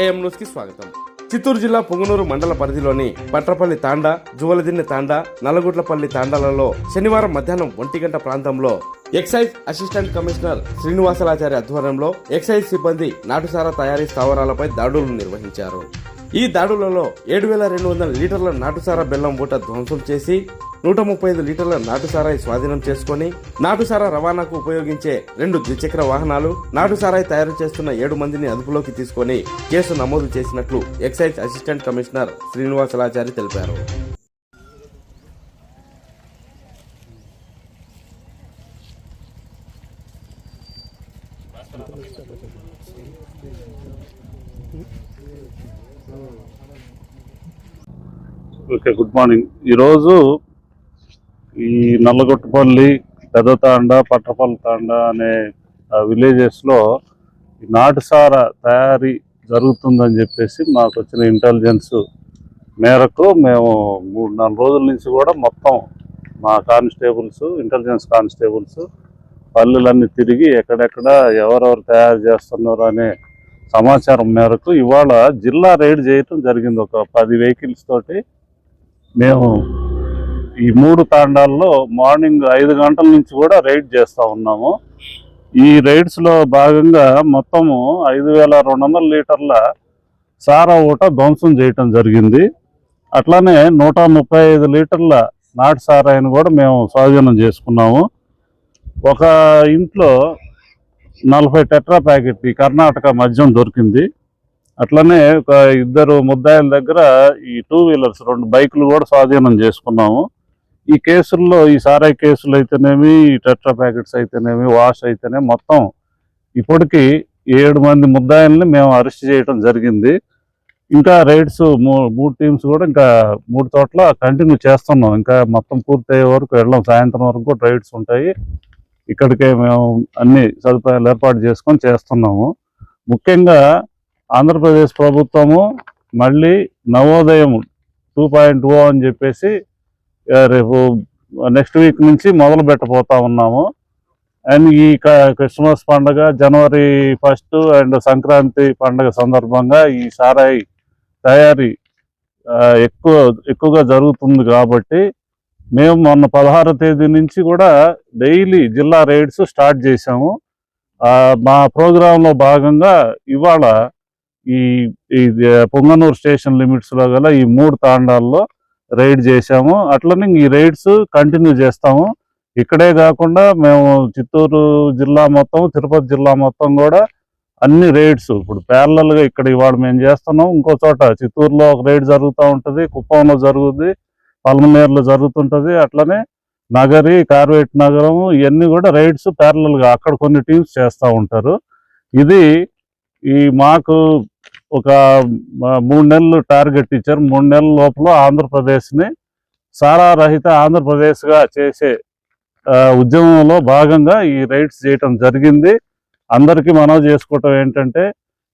AM న్యూస్కి స్వాగతం. చిత్తూరు జిల్లా పొంగునూరు మండల పరిధిలోని పట్రపల్లి తాండా జువలదిన్నె తాండా నల్లగుట్లపల్లి తాండాలలో శనివారం మధ్యాహ్నం ఒంటి గంట ప్రాంతంలో ఎక్సైజ్ అసిస్టెంట్ కమిషనర్ శ్రీనివాసలాచారి ఆధ్వర్యంలో ఎక్సైజ్ సిబ్బంది నాటుసారా తయారీ స్థావరాలపై దాడులు నిర్వహించారు. ఈ దాడులలో ఏడు వేల రెండు వందల లీటర్ల నాటుసారా బెల్లం బూట ధ్వంసం చేసి నూట ముప్పై ఐదు లీటర్ల నాటుసారాయి స్వాధీనం చేసుకుని నాటుసారా రవాణాకు ఉపయోగించే రెండు ద్విచక్ర వాహనాలు నాటుసారాయి తయారు చేస్తున్న ఏడు మందిని అదుపులోకి తీసుకొని కేసు నమోదు చేసినట్లు ఎక్సైజ్ అసిస్టెంట్ కమిషనర్ శ్రీనివాసలాచారి తెలిపారు. Okay good morning. ఈరోజు ఈ నల్లగొట్టపల్లి పెద్దతాండ పట్టపల్లి తాండ అనే విలేజెస్లో నాటుసార తయారీ జరుగుతుందని చెప్పేసి మాకు వచ్చిన ఇంటెలిజెన్స్ మేరకు మేము మూడు నాలుగు రోజుల నుంచి కూడా మొత్తం మా కానిస్టేబుల్స్ ఇంటెలిజెన్స్ కానిస్టేబుల్స్ పల్లెలన్నీ తిరిగి ఎక్కడెక్కడ ఎవరెవరు తయారు చేస్తున్నారు అనే సమాచారం మేరకు ఇవాళ జిల్లా రైడ్ చేయటం జరిగింది. ఒక పది వెహికల్స్ తోటి మేము ఈ మూడు తాండాల్లో మార్నింగ్ ఐదు గంటల నుంచి కూడా రైడ్ చేస్తూ ఉన్నాము. ఈ రైడ్స్లో భాగంగా మొత్తము ఐదు వేల రెండు వందల లీటర్ల సారా ఊట ధ్వంసం చేయటం జరిగింది. అట్లానే నూట ముప్పై ఐదు లీటర్ల నాటు సారాయిని కూడా మేము స్వాధీనం చేసుకున్నాము. ఒక ఇంట్లో నలభై టెట్రా ప్యాకెట్ ఈ కర్ణాటక మద్యం దొరికింది. అట్లనే ఒక ఇద్దరు ముద్దాయిల దగ్గర ఈ టూ వీలర్స్ రెండు బైకులు కూడా స్వాధీనం చేసుకున్నాము. ఈ కేసుల్లో ఈ సారాయి కేసులు అయితేనేమి ఈ టెట్రా ప్యాకెట్స్ అయితేనేమి వాష్ అయితేనే మొత్తం ఇప్పటికి ఏడు మంది ముద్దాయిల్ని మేము అరెస్ట్ చేయడం జరిగింది. ఇంకా రైడ్స్ మూడు టీమ్స్ కూడా ఇంకా మూడు చోట్ల కంటిన్యూ చేస్తున్నాం. ఇంకా మొత్తం పూర్తయ్యే వరకు వెళ్ళాం. సాయంత్రం వరకు కూడా రైడ్స్ ఉంటాయి. ఇక్కడికే మేము అన్ని సదుపాయాలు ఏర్పాటు చేసుకొని చేస్తున్నాము. ముఖ్యంగా ఆంధ్రప్రదేశ్ ప్రభుత్వము మళ్ళీ నవోదయం టూ పాయింట్ ఓ అని చెప్పేసి రేపు నెక్స్ట్ వీక్ నుంచి మొదలు పెట్టబోతా ఉన్నాము. అండ్ ఈ క- క్రిస్మస్ పండుగ జనవరి ఫస్ట్ అండ్ సంక్రాంతి పండుగ సందర్భంగా ఈ సారాయి తయారీ ఎక్కువ ఎక్కువగా జరుగుతుంది కాబట్టి మేము మొన్న పదహారో తేదీ నుంచి కూడా డైలీ జిల్లా రైడ్స్ స్టార్ట్ చేశాము. మా ప్రోగ్రాంలో భాగంగా ఇవాళ ఈ ఈ పొంగనూరు స్టేషన్ లిమిట్స్లో గల ఈ మూడు తాండాల్లో రైడ్ చేశాము. అట్లనే ఈ రైడ్స్ కంటిన్యూ చేస్తాము. ఇక్కడే కాకుండా మేము చిత్తూరు జిల్లా మొత్తం తిరుపతి జిల్లా మొత్తం కూడా అన్ని రైడ్స్ ఇప్పుడు ప్యారలల్గా ఇక్కడ ఇవాళ మేము చేస్తున్నాం. ఇంకో చోట చిత్తూరులో ఒక రైడ్ జరుగుతూ ఉంటుంది కుప్పంలో జరుగుతుంది పల్మనేర్లో జరుగుతుంటుంది. అట్లనే నగరి కార్వేట్ నగరం ఇవన్నీ కూడా రైడ్స్ ప్యారలల్గా అక్కడ కొన్ని టీమ్స్ చేస్తూ ఉంటారు. ఇది ఈ మాకు ఒక మూడు నెలలు టార్గెట్ ఇచ్చారు. మూడు నెలల లోపల ఆంధ్రప్రదేశ్ని సారా రహిత ఆంధ్రప్రదేశ్గా చేసే ఉద్యమంలో భాగంగా ఈ రైడ్స్ చేయటం జరిగింది. అందరికీ మనవి చేసుకోవటం ఏంటంటే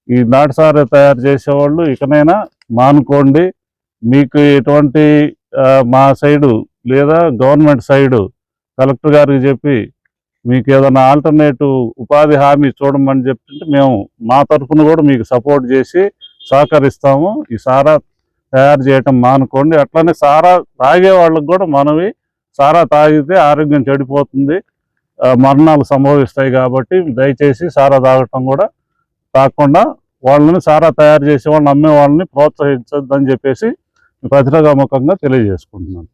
ఈ నాటుసారా తయారు చేసేవాళ్ళు ఇకనైనా మానుకోండి. మీకు ఎటువంటి మా సైడు లేదా గవర్నమెంట్ సైడు కలెక్టర్ గారికి చెప్పి మీకు ఏదైనా ఆల్టర్నేటివ్ ఉపాధి హామీ చూడమని చెప్తుంటే మేము మా తరఫున కూడా మీకు సపోర్ట్ చేసి సహకరిస్తాము. ఈ సారా తయారు చేయటం మానుకోండి. అట్లనే సారా తాగే వాళ్ళకు కూడా మనవి. సారా తాగితే ఆరోగ్యం చెడిపోతుంది. మరణాలు సంభవిస్తాయి కాబట్టి దయచేసి సారా తాగటం కూడా తాగకుండా వాళ్ళని సారా తయారు చేసే వాళ్ళని అమ్మే వాళ్ళని ప్రోత్సహించద్దని చెప్పేసి పత్రికాముఖంగా తెలియజేసుకుంటున్నాను.